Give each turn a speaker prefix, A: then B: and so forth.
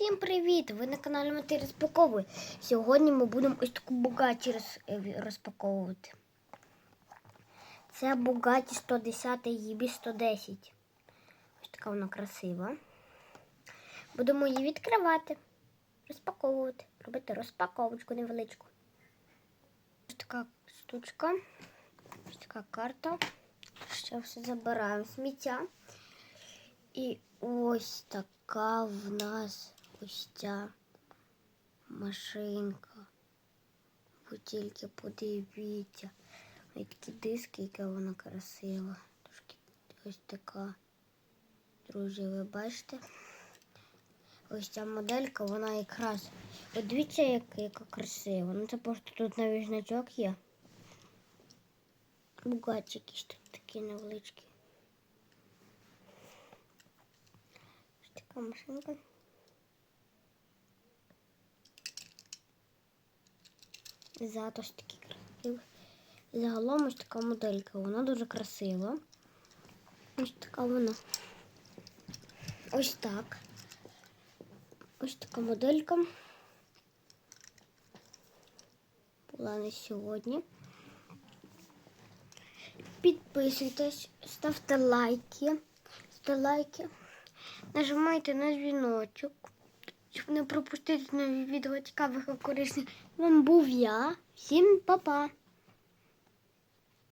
A: Усім привіт! Ви на каналі Мати розпаковує. Сьогодні ми будемо ось таку Бугаті е, розпаковувати. Це Бугаті 110 EB 110. Ось така вона красива. Будемо її відкривати, розпаковувати, робити розпаковочку невеличку. Ось така штучка, ось така карта. Ще все забираємо сміття. І ось така в нас ось ця машинка. Ви тільки подивіться. Ось такі диски, яка вона красива. Трошки ось така. Друзі, ви бачите? Ось ця моделька, вона якраз. От дивіться, яка, яка красива. Ну це просто тут навіть значок є. Бугаті якісь тут такі невеличкі. Ось така машинка. Зад ось такий красивий. Загалом ось така моделька. Вона дуже красива. Ось така вона. Ось так. Ось така моделька. Була на сьогодні. Підписуйтесь, ставте лайки. Ставте лайки. Нажимайте на дзвіночок, щоб не пропустити нові відео цікавих і корисних. Вам був я. Всім па-па!